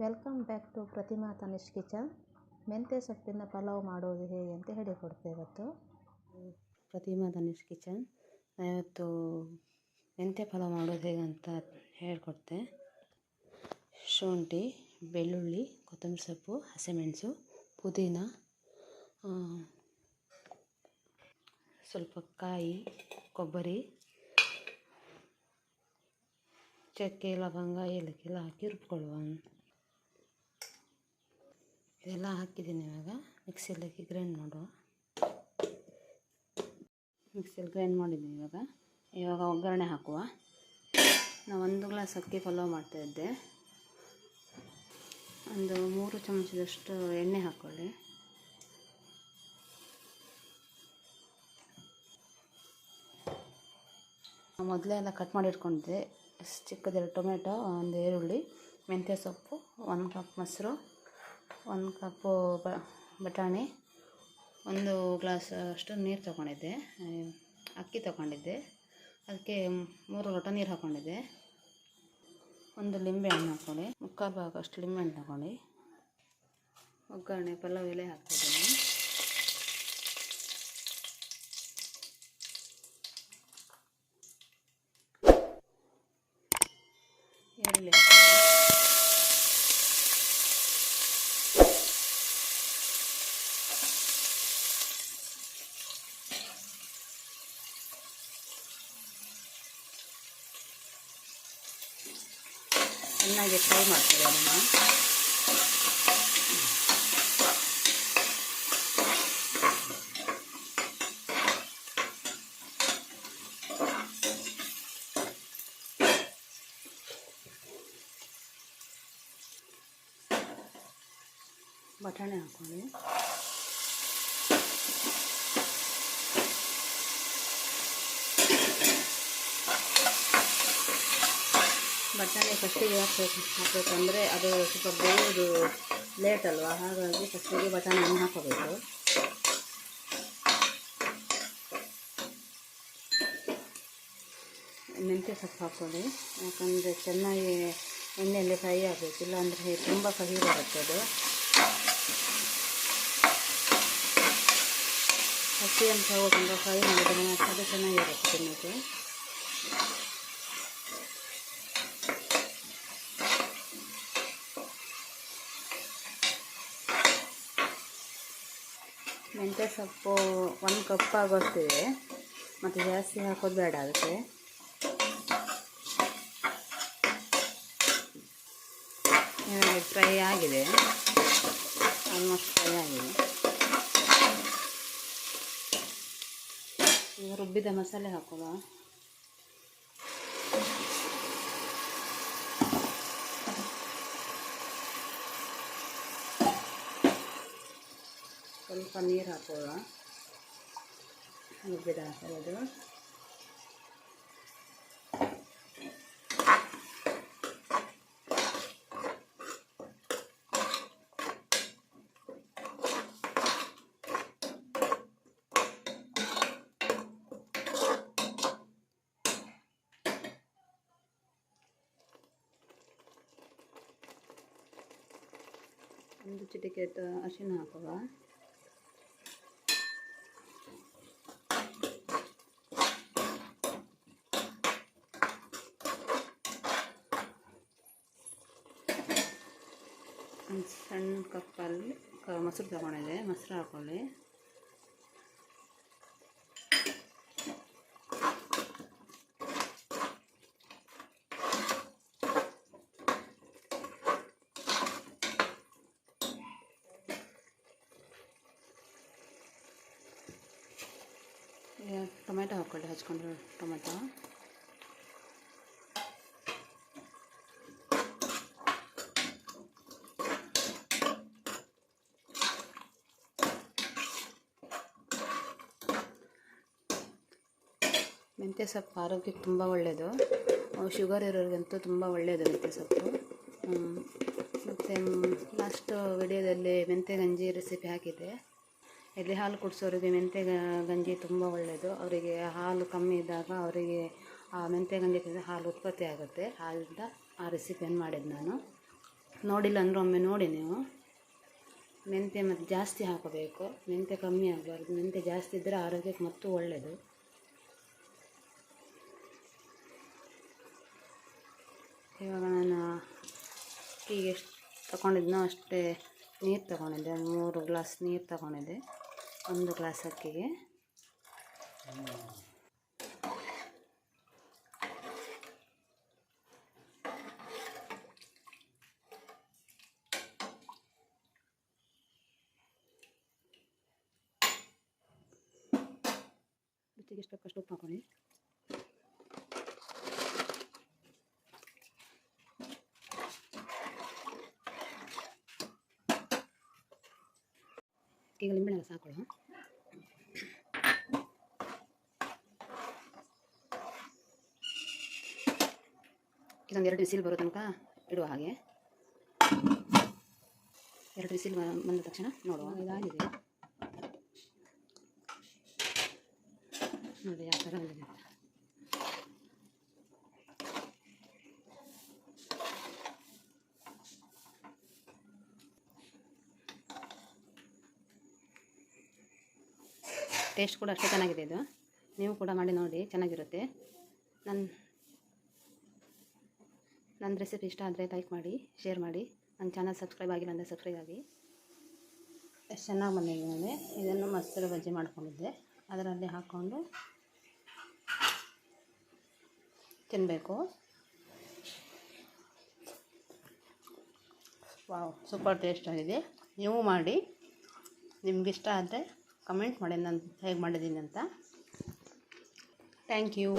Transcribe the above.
Welcome back to Pratima Tanish kitchen. ಮೆಂತ್ಯ ಸೊಪ್ಪಿನ ಪಲಾವ್ ಮಾಡೋದು ಹೇಗೆ ಅಂತ ಹೇಳಿಕೊಡ್ತೆ ಇವತ್ತು. ಪ್ರತಿಮಾ ತನಿಷ್ ಕಿಚನ್. ಇವತ್ತು ಮೆಂತ್ಯ ಪಲಾವ್ ಮಾಡೋದು ಹೇಗೆ ಅಂತ ಹೇಳ್ಕೊಡ್ತೆ. ಶುಂಠಿ, ಬೆಳ್ಳುಳ್ಳಿ, ಕೊತ್ತಂಬರಿ ಸೊಪ್ಪು, ಹಸಿಮೆಣಸು, ಪುದೀನ ಸ್ವಲ್ಪ ಕಾಯಿ, ಕೊಬ್ಬರಿ, ಚಕ್ಕೆ, ಲವಂಗ, ಏಲಕ್ಕಿ ಎಲ್ಲ ಹಾಕಿ ರುಬ್ಕೊಳ್ಳುವ. ಇದೆಲ್ಲ ಹಾಕಿದ್ದೀನಿ ಇವಾಗ. ಮಿಕ್ಸಿಯಲ್ಲಿ ಹಾಕಿ ಗ್ರೈಂಡ್ ಮಾಡುವ. ಮಿಕ್ಸಿಯಲ್ಲಿ ಗ್ರೈಂಡ್ ಮಾಡಿದ್ದೀನಿ ಇವಾಗ. ಇವಾಗ ಒಗ್ಗರಣೆ ಹಾಕುವ. ನಾವು ಒಂದು ಗ್ಲಾಸ್ ಅಕ್ಕಿ ಪಲಾವ್ ಮಾಡ್ತಾಯಿದ್ದೆ ಒಂದು ಮೂರು ಚಮಚದಷ್ಟು ಎಣ್ಣೆ ಹಾಕ್ಕೊಳ್ಳಿ ಮೊದಲೇ ಎಲ್ಲ ಕಟ್ ಮಾಡಿ ಇಟ್ಕೊಂಡಿದ್ದೆ. ಟೊಮೆಟೊ, ಒಂದು ಈರುಳ್ಳಿ, ಮೆಂತ್ಯ ಸೊಪ್ಪು, ಒಂದು ಕಪ್ ಮೊಸರು. ಒಂದು ಕಪ್ಪು ಬಟಾಣಿ, ಒಂದು ಗ್ಲಾಸ್ ಅಷ್ಟು ನೀರು ತಗೊಂಡಿದ್ದೆ. ಅಕ್ಕಿ ತಗೊಂಡಿದ್ದೆ. ಅದಕ್ಕೆ ಮೂರು ಲೋಟ ನೀರು ಹಾಕ್ಕೊಂಡಿದ್ದೆ ಒಂದು ಲಿಂಬೆ ಹಣ್ಣು ಹಾಕ್ಕೊಳ್ಳಿ. ಮುಕ್ಕಾಲು ಭಾಗ ಅಷ್ಟು ಲಿಂಬೆ ಹಣ್ಣು ತಗೊಳ್ಳಿ ಒಗ್ಗರಣೆ, ಪಲಾವ್, ಎಲೆ ಹಾಕ್ತಿದ್ದೀನಿ ಈರುಳ್ಳಿ ಹಾಕ್ತೀನಿ. ಚೆನ್ನಾಗಿ ಫ್ರೈ ಮಾಡ್ತೀವಿ ಅದನ್ನು. ಬಟಾಣಿ ಹಾಕ್ಕೊಳ್ಳಿ. ಬಟಾಣಿ ಫಸ್ಟಿಗೆ ಹಾಕಬೇಕು, ಹಾಕಬೇಕಂದ್ರೆ ಅದು ಸ್ವಲ್ಪ ಬೇಯೋದು ಲೇಟ್ ಅಲ್ವಾ? ಹಾಗಾಗಿ ಫಸ್ಟಿಗೆ ಬಟಾಣಿಯನ್ನು ಹಾಕೋಬೇಕು ಮೆಂತ್ಯ ಸೊಪ್ಪು ಹಾಕ್ಕೊಳ್ಳಿ. ಯಾಕಂದರೆ ಚೆನ್ನಾಗಿ ಎಣ್ಣೆಯಲ್ಲಿ ಫ್ರೈ ಆಗಬೇಕು, ಇಲ್ಲಾಂದರೆ ತುಂಬ ಕಹಿ ಬರುತ್ತೆ ಅದು. ಹಸಿ ಅಂತ ಹೋಗಿ ಫ್ರೈ ಮಾಡಿದ್ರೆ ಅದು ಚೆನ್ನಾಗಿರುತ್ತೆ ತಿನ್ನೋಕ್ಕೆ. ಮೆಂತ್ಯ ಸೊಪ್ಪು ಒಂದು ಕಪ್ ಆಗೋಷ್ಟಿದೆ. ಮತ್ತು ಜಾಸ್ತಿ ಹಾಕೋದು ಬೇಡ ಅದಕ್ಕೆ. ಫ್ರೈ ಆಗಿದೆ. ಆಲ್ಮೋಸ್ಟ್ ಫ್ರೈ ಆಗಿದೆ. ರುಬ್ಬಿದ ಮಸಾಲೆ ಹಾಕೋಣ ಸ್ವಲ್ಪ ನೀರು ಹಾಕೋಣ ರುಬ್ಬಿದ ಮಸಾಲೆದು ಒಂದು ಚಿಟಿಕೆ ತ- ಅರಿಶಿನ ಹಾಕುವ ಒಂದು ಸಣ್ಣ ಕಪ್ಪಲ್ಲಿ ಕ ಮೊಸರು ತಗೊಂಡಿದ್ದೆ ಮೊಸರು ಹಾಕ್ಕೊಳ್ಳಿ ಈಗ ಟೊಮೆಟೊ ಹಾಕ್ಕೊಳ್ಳಿ ಹಚ್ಕೊಂಡು ಟೊಮೆಟೊ. ಮೆಂತ್ಯ ಸೊಪ್ಪು ಆರೋಗ್ಯಕ್ಕೆ ತುಂಬ ಒಳ್ಳೆಯದು ಶುಗರ್ ಇರೋರಿಗಂತೂ ತುಂಬ ಒಳ್ಳೆಯದು ಮೆಂತ್ಯ ಸೊಪ್ಪು. ಮತ್ತು ಲಾಸ್ಟ್ ವಿಡಿಯೋದಲ್ಲಿ ಮೆಂತ್ಯ ಗಂಜಿ ರೆಸಿಪಿ ಹಾಕಿದ್ದೆ. ಎದೆ ಹಾಲು ಕುಡಿಸೋರಿಗೆ ಮೆಂತ್ಯ ಗಂಜಿ ತುಂಬ ಒಳ್ಳೆಯದು ಅವರಿಗೆ ಹಾಲು ಕಮ್ಮಿ ಇದ್ದಾಗ ಅವರಿಗೆ ಆ ಮೆಂತ್ಯ ಗಂಜಿ ತಿಂದರೆ ಹಾಲು ಉತ್ಪತ್ತಿ ಆಗುತ್ತೆ. ಹಾಲಿಂದ ಆ ರೆಸಿಪಿಯನ್ನು ಮಾಡಿದ್ದು ನಾನು. ನೋಡಿಲ್ಲ ಅಂದ್ರೆ ಒಮ್ಮೆ ನೋಡಿ ನೀವು. ಮೆಂತ್ಯ ಮತ್ತು ಜಾಸ್ತಿ ಹಾಕಬೇಕು. ಮೆಂತ್ಯ ಕಮ್ಮಿ ಆಗಬಾರ್ದು. ಮೆಂತ್ಯ ಜಾಸ್ತಿ ಇದ್ದರೆ ಆರೋಗ್ಯಕ್ಕೆ ಮತ್ತೂ ಒಳ್ಳೆಯದು ಇವಾಗ ನಾನು ಅಕ್ಕಿಗೆ ಎಷ್ಟು ತಗೊಂಡಿದ್ನೋ ಅಷ್ಟೇ ನೀರು ತಗೊಂಡಿದ್ದೆ ಮೂರು ಗ್ಲಾಸ್ ನೀರು ತಗೊಂಡಿದ್ದೆ, ಒಂದು ಗ್ಲಾಸ್ ಅಕ್ಕಿಗೆ. ರುಚಿಗೆ ಎಷ್ಟು ಬೇಕಷ್ಟು ಉಪ್ಪು ಹಾಕೊಳ್ಳಿ. ಈಗ ಲಿಂಬೆಹಣ್ಣು ರಸ ಹಾಕೊಳ್ಳೋ ಇದೊಂದು ಎರಡು ಬಿಸಿಲು ಬರೋ ತನಕ ಇಡುವ ಹಾಗೆ. ಎರಡು ಬಿಸಿಲು ಬಂದ ತಕ್ಷಣ ನೋಡುವ. ಇದಾಗಿದೆ. ನೋಡಿ ಯಾವ ಥರ ಆಗಿದೆ ಟೇಸ್ಟ್ ಕೂಡ ಅಷ್ಟೇ ಚೆನ್ನಾಗಿದೆ ಇದು. ನೀವು ಕೂಡ ಮಾಡಿ ನೋಡಿ, ಚೆನ್ನಾಗಿರುತ್ತೆ. ನನ್ನ ನನ್ನ ರೆಸಿಪಿ ಇಷ್ಟ ಆದರೆ ಲೈಕ್ ಮಾಡಿ ಶೇರ್ ಮಾಡಿ. ನನ್ನ ಚಾನಲ್ ಸಬ್ಸ್ಕ್ರೈಬ್ ಆಗಿಲ್ಲ ಅಂದರೆ ಸಬ್ಸ್ಕ್ರೈಬ್ ಆಗಿ. ಎಷ್ಟು ಚೆನ್ನಾಗಿ ಬಂದಿದೆ ಇದನ್ನು ಮೊಸರು ಬಜ್ಜಿ ಮಾಡ್ಕೊಂಡಿದ್ದೆ. ಅದರಲ್ಲಿ ಹಾಕ್ಕೊಂಡು ತಿನ್ನಬೇಕು ವಾವ್, ಸೂಪರ್ ಟೇಸ್ಟ್ ಆಗಿದೆ. ನೀವು ಮಾಡಿ. ನಿಮಗಿಷ್ಟ ಆದರೆ ಕಮೆಂಟ್ ಮಾಡಿ ನಾನು ಹೇಗೆ ಮಾಡಿದ್ದೀನಿ ಅಂತ. Thank you